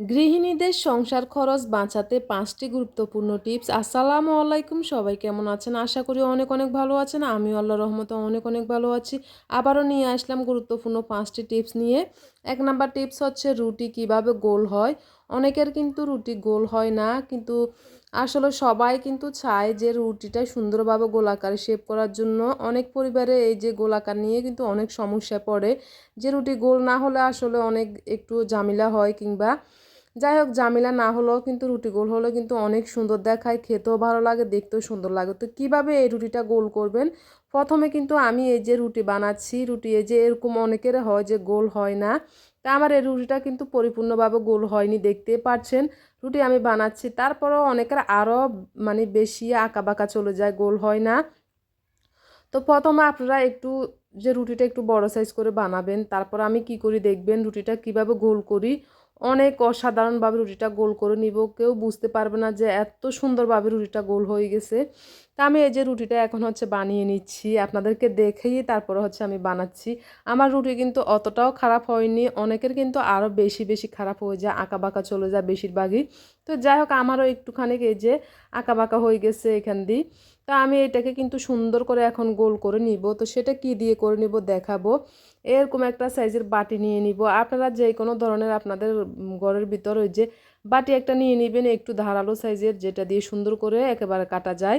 গৃহিণীদের সংসার খরচ বাঁচাতে পাঁচটি গুরুত্বপূর্ণ টিপস। আসসালামু আলাইকুম, সবাই কেমন আছেন? আশা করি অনেক অনেক ভালো আছেন। আমি আল্লাহ রহমতে অনেক অনেক ভালো আছি। আবারও নিয়ে আসলাম গুরুত্বপূর্ণ পাঁচটি টিপস নিয়ে। এক নাম্বার টিপস হচ্ছে রুটি কীভাবে গোল হয়। অনেকের কিন্তু রুটি গোল হয় না, কিন্তু আসলে সবাই কিন্তু চায় যে রুটিটা সুন্দরভাবে গোলাকারে শেপ করার জন্য। অনেক পরিবারে এই যে গোলাকার নিয়ে কিন্তু অনেক সমস্যা পড়ে। যে রুটি গোল না হলে আসলে অনেক একটু ঝামেলা হয় কিংবা যাই হোক, জামিলা না হলেও কিন্তু রুটি গোল হলে কিন্তু অনেক সুন্দর দেখায়, খেতেও ভালো লাগে, দেখতেও সুন্দর লাগে। তো কীভাবে এই রুটিটা গোল করবেন? প্রথমে কিন্তু আমি এই যে রুটি বানাচ্ছি, রুটি এই যে এরকম অনেকের হয় যে গোল হয় না। তা আমার এই রুটিটা কিন্তু পরিপূর্ণভাবে গোল হয়নি, দেখতে পাচ্ছেন। রুটি আমি বানাচ্ছি, তারপরেও অনেকের আরও মানে বেশি আঁকা বাঁকা চলে যায়, গোল হয় না। তো প্রথমে আপনারা একটু যে রুটিটা একটু বড় সাইজ করে বানাবেন, তারপর আমি কি করি দেখবেন, রুটিটা কীভাবে গোল করি? অনেক অসাধারণভাবে রুটিটা গোল করে নিব। কেউ বুঝতে পারবে না যে এত সুন্দরভাবে রুটিটা গোল হয়ে গেছে। তা আমি এই যে রুটিটা এখন হচ্ছে বানিয়ে নিচ্ছি, আপনাদেরকে দেখেই তারপরে হচ্ছে আমি বানাচ্ছি। আমার রুটি কিন্তু অতটাও খারাপ হয়নি, অনেকের কিন্তু আরও বেশি বেশি খারাপ হয়ে যায় আঁকা বাঁকা চলে যায় বেশিরভাগই। তো যাই হোক, আমারও একটুখানি এই যে আঁকা বাঁকা হয়ে গেছে এখান দিয়ে। তো আমি এটাকে কিন্তু সুন্দর করে এখন গোল করে নিব। তো সেটা কি দিয়ে করে নিব দেখাবো। এরকম একটা সাইজের বাটি নিয়ে নিব। আপনারা যে কোনো ধরনের আপনাদের ঘরের ভিতর ওই যে বাটি একটা নিয়ে নেবেন, একটু ধারালো সাইজের যেটা দিয়ে সুন্দর করে একেবারে কাটা যায়।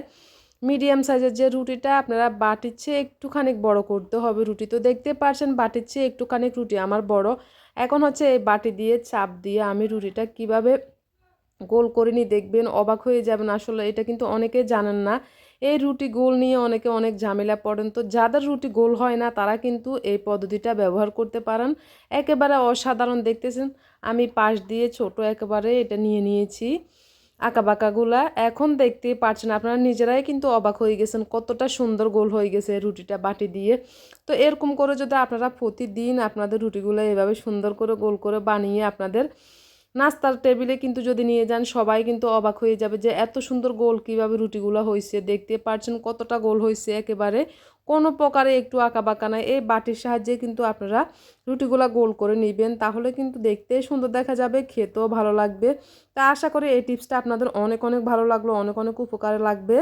মিডিয়াম সাইজের যে রুটিটা আপনারা বাটির চেয়ে একটুখানি বড় করতে হবে রুটি। তো দেখতে পারছেন বাটির চেয়ে একটুখানি রুটি আমার বড়। এখন হচ্ছে এই বাটি দিয়ে চাপ দিয়ে আমি রুটিটা কীভাবে গোল করে নি দেখবেন অবাক হয়ে যাবেন। আসলে এটা কিন্তু অনেকে জানেন না। এই রুটি গোল নিয়ে অনেকে অনেক ঝামেলা পড়েন। তো যাদের রুটি গোল হয় না, তারা কিন্তু এই পদ্ধতিটা ব্যবহার করতে পারেন। একেবারে অসাধারণ দেখতেছেন। আমি পাশ দিয়ে ছোট একেবারে এটা নিয়ে নিয়েছি বাঁকাগুলা এখন দেখতেই পারছেন, আপনারা নিজেরাই কিন্তু অবাক হয়ে গেছেন কতটা সুন্দর গোল হয়ে গেছে রুটিটা বাটি দিয়ে। তো এরকম করে যদি আপনারা প্রতিদিন আপনাদের রুটিগুলো এভাবে সুন্দর করে গোল করে বানিয়ে আপনাদের নাস্তার টেবিলে কিন্তু যদি নিয়ে যান, সবাই কিন্তু অবাক হয়ে যাবে যে এত সুন্দর গোল কীভাবে রুটিগুলো হয়েছে দেখতে পারছেন কতটা গোল হয়েছে একেবারে। কোনো প্রকারে একটু আঁকা বাঁকা নাই। এই বাটির সাহায্যে কিন্তু আপনারা রুটিগুলো গোল করে নেবেন। তাহলে কিন্তু দেখতে সুন্দর দেখা যাবে, খেতেও ভালো লাগবে। তা আশা করি এই টিপসটা আপনাদের অনেক অনেক ভালো লাগল, অনেক অনেক উপকারে লাগবে।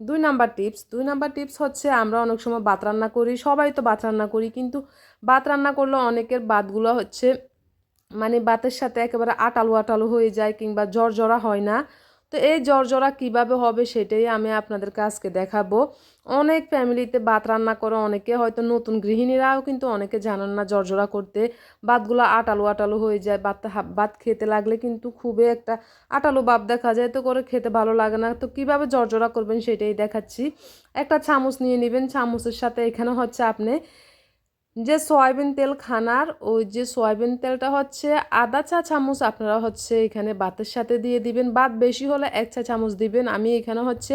দুই নাম্বার টিপস, দুই নাম্বার টিপস হচ্ছে আমরা অনেক সময় ভাত রান্না করি, সবাই তো ভাত রান্না করি, কিন্তু ভাত রান্না করলে অনেকের ভাতগুলো হচ্ছে মানে বাতের সাথে একেবারে আটালু আটালু হয়ে যায় কিংবা জ্বর জরা হয় না। তো এই জ্বর জরা কীভাবে হবে সেটাই আমি আপনাদেরকে আজকে দেখাবো। অনেক ফ্যামিলিতে ভাত রান্না করে অনেকে হয়তো নতুন গৃহিণীরাও কিন্তু অনেকে জানেন না জর্জরা করতে। ভাতগুলো আটালু আটালু হয়ে যায় ভাত ভাত খেতে লাগলে কিন্তু খুবই একটা আটালু ভাব দেখা যায়, তো করে খেতে ভালো লাগে না। তো কীভাবে জর্জরা করবেন সেটাই দেখাচ্ছি। একটা চামচ নিয়ে নেবেন, চামচের সাথে এখানে হচ্ছে আপনি যে সয়াবিন তেল খানার, ওই যে সয়াবিন তেলটা হচ্ছে আধা চা চামচ আপনারা হচ্ছে এখানে বাতের সাথে দিয়ে দিবেন। ভাত বেশি হলে এক চা চামচ দিবেন। আমি এখানে হচ্ছে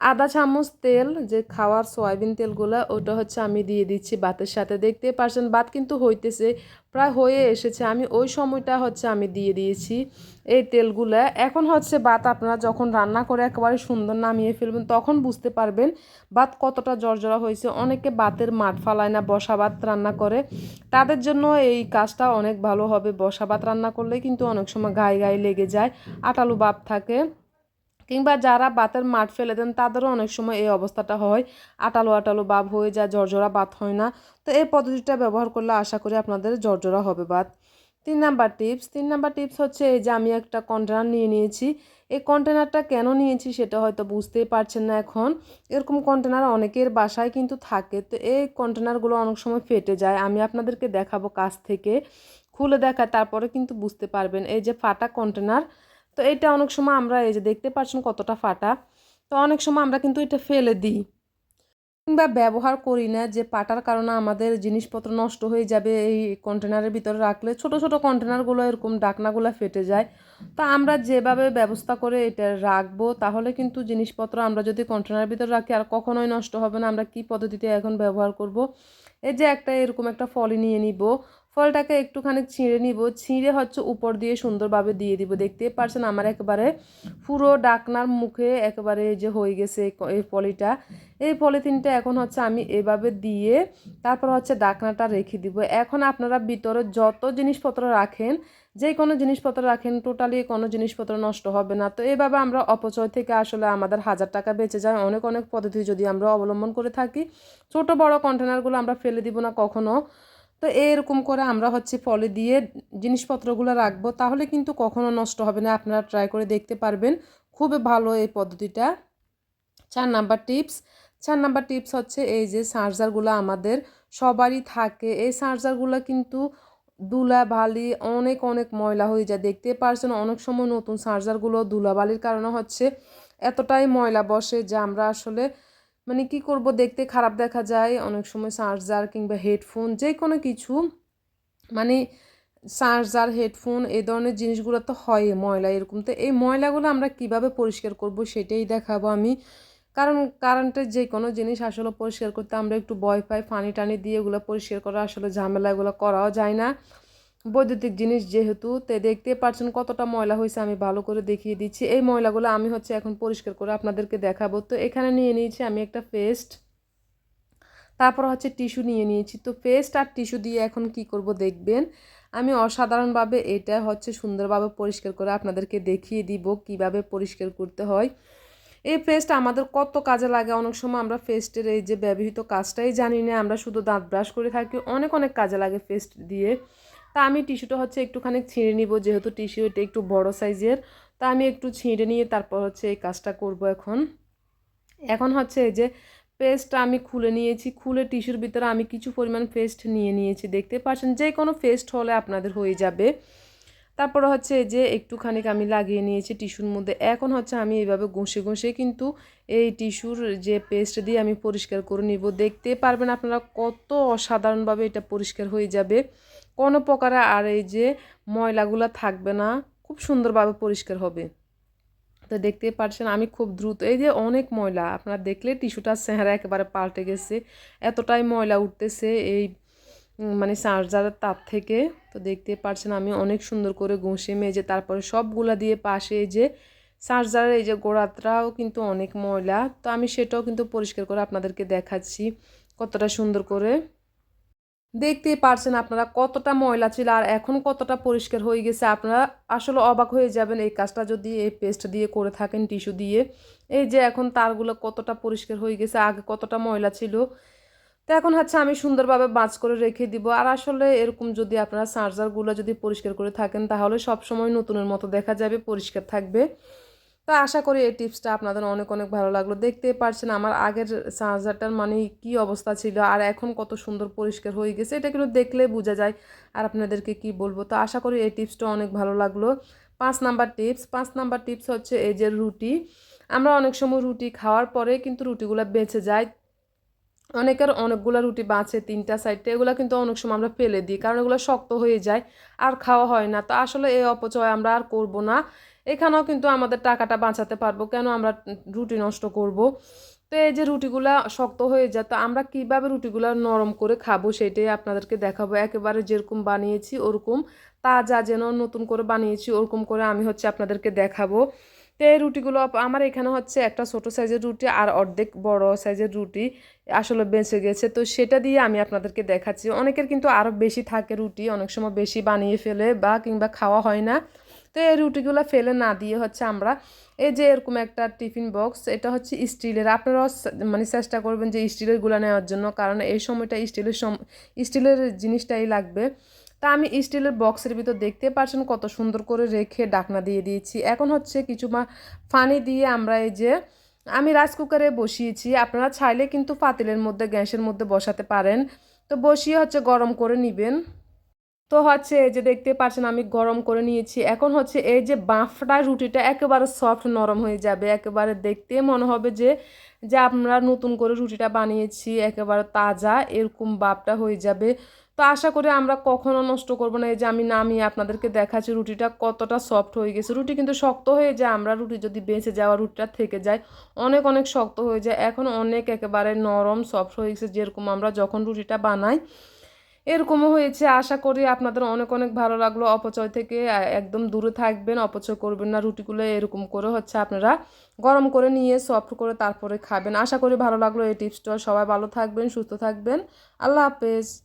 আধা চামচ, তেল, যে খাওয়ার সয়াবিন তেলগুলো, ওটা হচ্ছে আমি দিয়ে দিচ্ছি ভাতের সাথে। দেখতে পারছেন ভাত কিন্তু হইতেছে, প্রায় হয়ে এসেছে। আমি ওই সময়টা হচ্ছে আমি দিয়ে দিয়েছি এই তেলগুলো। এখন হচ্ছে ভাত আপনারা যখন রান্না করে একেবারে সুন্দর নামিয়ে ফেলবেন, তখন বুঝতে পারবেন ভাত কতটা জর্জরা হয়েছে। অনেকে ভাতের মাঠ ফালায় না, বসা ভাত রান্না করে। তাদের জন্য এই কাজটা অনেক ভালো হবে। বসা ভাত রান্না করলে কিন্তু অনেক সময় গায়ে গায়ে লেগে যায়, আটালু ভাব থাকে। কিংবা যারা বাতের মাঠ ফেলে দেন, তাদেরও অনেক সময় এই অবস্থাটা হয়। আটালো আটালো বাপ হয়ে যায় জর্জরা বাত হয় না। তো এই পদ্ধতিটা ব্যবহার করলে আশা করি আপনাদের জর্জরা হবে বাত তিন নাম্বার টিপস, তিন নাম্বার টিপস হচ্ছে এই যে আমি একটা কন্টেনার নিয়ে নিয়েছি। এই কন্টেনারটা কেন নিয়েছি সেটা হয়তো বুঝতেই পারছেন না এখন। এরকম কন্টেনার অনেকের বাসায় কিন্তু থাকে। তো এই কন্টেনারগুলো অনেক সময় ফেটে যায়। আমি আপনাদেরকে দেখাবো কাছ থেকে। খুলে দেখায়, তারপরে কিন্তু বুঝতে পারবেন। এই যে ফাটা কন্টেনার তো এটা অনেক সময় আমরা এই যে দেখতে পাচ্ছেন কতটা ফাটা, তো অনেক সময় আমরা কিন্তু এটা ফেলে দিই। কিংবা ব্যবহার করি না যে পাটার কারণে আমাদের জিনিসপত্র নষ্ট হয়ে যাবে, এই কন্টেনারের ভিতরে রাখলে ছোট ছোট কন্টেনারগুলো এরকম ডাকনাগুলো ফেটে যায়। তো আমরা যেভাবে ব্যবস্থা করে এটা রাখব, তাহলে কিন্তু জিনিসপত্র আমরা যদি কন্টেনারের ভিতরে রাখি আর কখনোই নষ্ট হবে না, আমরা কি পদ্ধতিতে এখন ব্যবহার করব? এই যে একটা এরকম একটা ফলি নিয়ে নিব। ফলটাকে একটুখানি ছিঁড়ে নিব। ছিঁড়ে হচ্ছে উপর দিয়ে সুন্দরভাবে দিয়ে দিব। দেখতে পারছেন আমার একেবারে পুরো ডাকনার মুখে একেবারে যে হয়ে গেছে এই পলিটা। এই পলিথিনটা এখন হচ্ছে আমি এভাবে দিয়ে তারপর হচ্ছে ডাকনাটা রেখে দিব। এখন আপনারা ভিতরে যত জিনিসপত্র রাখেন, যে কোনো জিনিসপত্র রাখেন, টোটালি কোনো জিনিসপত্র নষ্ট হবে না। তো এভাবে আমরা অপচয় থেকে আসলে আমাদের হাজার টাকা বেঁচে যায়। অনেক অনেক পদ্ধতি যদি আমরা অবলম্বন করে থাকি, ছোট বড় কন্টেনারগুলো আমরা ফেলে দিব না কখনো। তো এরকম করে আমরা হচ্ছে ফলে দিয়ে জিনিসপত্রগুলো রাখব, তাহলে কিন্তু কখনো নষ্ট হবে না। আপনারা ট্রাই করে দেখতে পারবেন। খুবই ভালো এই পদ্ধতিটা। চার নাম্বার টিপস চার নাম্বার টিপস হচ্ছে এই যে চার্জারগুলো আমাদের সবারই থাকে। এই চার্জারগুলো কিন্তু ধুলা বালি, অনেক অনেক ময়লা হয়ে যায়। দেখতে পারছেন অনেক সময় নতুন চার্জারগুলো ধুলাবালির কারণে হচ্ছে এতটাই ময়লা বসে যে আমরা আসলে মানে কি করব দেখতে খারাপ দেখা যায়, অনেক সময় চার্জার কিংবা হেডফোন যে কোনো কিছু। মানে চার্জার, হেডফোন এই ধরনের জিনিসগুলো তো হয়, ময়লা এরকম। তো এই ময়লাগুলো আমরা কীভাবে পরিষ্কার করব সেটাই দেখাবো আমি। কারণ কারেন্টের যে কোনো জিনিস আসলে পরিষ্কার করতে আমরা একটু ভয় পাই, পানি টানি দিয়ে এগুলো পরিষ্কার করা আসলে ঝামেলা এগুলো করাও যায় না। বৈদ্যুতিক জিনিস যেহেতু, তে দেখতে পাচ্ছেন কতটা ময়লা হয়েছে, আমি ভালো করে দেখিয়ে দিচ্ছি। এই ময়লাগুলো আমি হচ্ছে এখন পরিষ্কার করে আপনাদেরকে দেখাবো। তো এখানে নিয়ে নিয়েছি আমি একটা পেস্ট, তারপর হচ্ছে টিস্যু নিয়ে নিয়েছি। তো পেস্ট আর টিস্যু দিয়ে এখন কি করব দেখবেন? আমি অসাধারণভাবে এটা হচ্ছে সুন্দরভাবে পরিষ্কার করে আপনাদেরকে দেখিয়ে দিব কীভাবে পরিষ্কার করতে হয়। এই পেস্ট আমাদের কত কাজে লাগে, অনেক সময় আমরা পেস্টের এই যে ব্যবহৃত কাজটাই জানি না, আমরা শুধু দাঁত ব্রাশ করে থাকি, অনেক অনেক কাজে লাগে পেস্ট দিয়ে। তা আমি টিস্যুটা হচ্ছে একটুখানি ছিঁড়ে নিব, যেহেতু টিস্যু এটা একটু বড় সাইজের। তা আমি একটু ছিঁড়ে নিয়ে তারপর হচ্ছে এই কাজটা করব এখন। এখন হচ্ছে এই যে পেস্টটা আমি খুলে নিয়েছি, খুলে টিস্যুর ভিতরে আমি কিছু পরিমাণ পেস্ট নিয়ে নিয়েছি। দেখতে পাচ্ছেন, যে কোনো পেস্ট হলে আপনাদের হয়ে যাবে। তারপরে হচ্ছে যে একটুখানি আমি লাগিয়ে নিয়েছি টিস্যুর মধ্যে। এখন হচ্ছে আমি এইভাবে ঘষে ঘষে কিন্তু এই টিস্যুর যে পেস্ট দিয়ে আমি পরিষ্কার করে নিব। দেখতে পারবেন আপনারা কত অসাধারণভাবে এটা পরিষ্কার হয়ে যাবে। কোনো প্রকারে আর এই যে ময়লাগুলো থাকবে না, খুব সুন্দরভাবে পরিষ্কার হবে। তো দেখতে পারছেন আমি খুব দ্রুত, এই যে অনেক ময়লা, আপনারা দেখলে টিস্যুটার চেহারা একেবারে পাল্টে গেছে, এতটাই ময়লা উঠতেছে এই মানে চার্জারের তার থেকে। তো দেখতে পারছেন আমি অনেক সুন্দর করে ঘষে মেজে তারপরে সবগুলা দিয়ে পাশে যে চার্জারের এই যে গোড়াতটাও কিন্তু অনেক ময়লা। তো আমি সেটাও কিন্তু পরিষ্কার করে আপনাদেরকে দেখাচ্ছি কতটা সুন্দর করে। দেখতেই পারছেন আপনারা কতটা ময়লা ছিল আর এখন কতটা পরিষ্কার হয়ে গেছে। আপনারা আসলে অবাক হয়ে যাবেন এই কাজটা যদি এই পেস্ট দিয়ে করে থাকেন, টিস্যু দিয়ে। এই যে এখন তারগুলো কতটা পরিষ্কার হয়ে গেছে, আগে কতটা ময়লা ছিল। তো এখন হচ্ছে আমি সুন্দরভাবে বাঁচ করে রেখে দিব। আর আসলে এরকম যদি আপনারা চার্জারগুলো যদি পরিষ্কার করে থাকেন, তাহলে সব সময় নতুনের মতো দেখা যাবে, পরিষ্কার থাকবে। তো আশা করি এই টিপসটা আপনাদের অনেক অনেক ভালো লাগল। দেখতে পারছেন আমার আগের চার্জারটার মানে কি অবস্থা ছিল আর এখন কত সুন্দর পরিষ্কার হয়ে গেছে, এটা কিন্তু দেখলে বোঝা যায় আর আপনাদেরকে কি বলব। তো আশা করি এই টিপসটা অনেক ভালো লাগল। পাঁচ নাম্বার টিপস, পাঁচ নাম্বার টিপস হচ্ছে এই যে রুটি। আমরা অনেক সময় রুটি খাওয়ার পরে কিন্তু রুটিগুলো বেঁচে যায়। অনেকের অনেকগুলো রুটি বাঁচে তিনটা সাইডটা এগুলো কিন্তু অনেক সময় আমরা ফেলে দিই কারণ এগুলো শক্ত হয়ে যায় আর খাওয়া হয় না। তো আসলে এই অপচয় আমরা আর করব না। এখানেও কিন্তু আমাদের টাকাটা বাঁচাতে পারব। কেন আমরা রুটি নষ্ট করব? তো এই যে রুটিগুলা শক্ত হয়ে যায়, তো আমরা কীভাবে রুটিগুলো নরম করে খাব সেটাই আপনাদেরকে দেখাবো। একেবারে যেরকম বানিয়েছি ওরকম, তাজা যেন নতুন করে বানিয়েছি ওরকম করে আমি হচ্ছে আপনাদেরকে দেখাবো। তো এই রুটিগুলো আমার এখানে হচ্ছে একটা ছোট সাইজের রুটি আর অর্ধেক বড় সাইজের রুটি আসলে বেঁচে গেছে। তো সেটা দিয়ে আমি আপনাদেরকে দেখাচ্ছি। অনেকের কিন্তু আরও বেশি থাকে রুটি, অনেক সময় বেশি বানিয়ে ফেলে বা কিংবা খাওয়া হয় না। তো এই রুটিগুলো ফেলে না দিয়ে হচ্ছে আমরা এই যে এরকম একটা টিফিন বক্স, এটা হচ্ছে স্টিলের। আপনারাও মানে চেষ্টা করবেন যে স্টিলেরগুলো নেওয়ার জন্য, কারণ এই সময়টা স্টিলের সম, স্টিলের জিনিসটাই লাগবে। তা আমি স্টিলের বক্সের ভিতর দেখতে পাচ্ছেন কত সুন্দর করে রেখে ডাকনা দিয়ে দিয়েছি। এখন হচ্ছে কিছু মা, ফানি দিয়ে আমরা এই যে, আমি রাইস কুকারে বসিয়েছি। আপনারা চাইলে কিন্তু পাতিলের মধ্যে, গ্যাসের মধ্যে বসাতে পারেন। তো বসিয়ে হচ্ছে গরম করে নেবেন। তো হচ্ছে এই যে দেখতে পাচ্ছেন আমি গরম করে নিয়েছি। এখন হচ্ছে এই যে বাঁফটা, রুটিটা একেবারে সফট নরম হয়ে যাবে। একেবারে দেখতে মনে হবে যে যে আমরা নতুন করে রুটিটা বানিয়েছি, একেবারে তাজা, এরকম বাপটা হয়ে যাবে। তো আশা করি আমরা কখনো নষ্ট করব না। এই যে আমি নামিয়ে আপনাদেরকে দেখাচ্ছি রুটিটা কতটা সফট হয়ে গেছে। রুটি কিন্তু শক্ত হয়ে যায়, আমরা রুটি যদি বেঁচে যাওয়া রুটিটা থেকে যায়, অনেক অনেক শক্ত হয়ে যায়। এখন অনেক একেবারে নরম সফট হয়ে গেছে, যেরকম আমরা যখন রুটিটা বানাই এরকমও হয়েছে। আশা করি আপনাদের অনেক অনেক ভালো লাগল। অপচয় থেকে একদম দূরে থাকবেন, অপচয় করবেন না। রুটিগুলো এরকম করে হচ্ছে আপনারা গরম করে নিয়ে সফট করে তারপরে খাবেন। আশা করি ভালো লাগল এই টিপসটা সবাই ভালো থাকবেন, সুস্থ থাকবেন। আল্লাহ হাফেজ।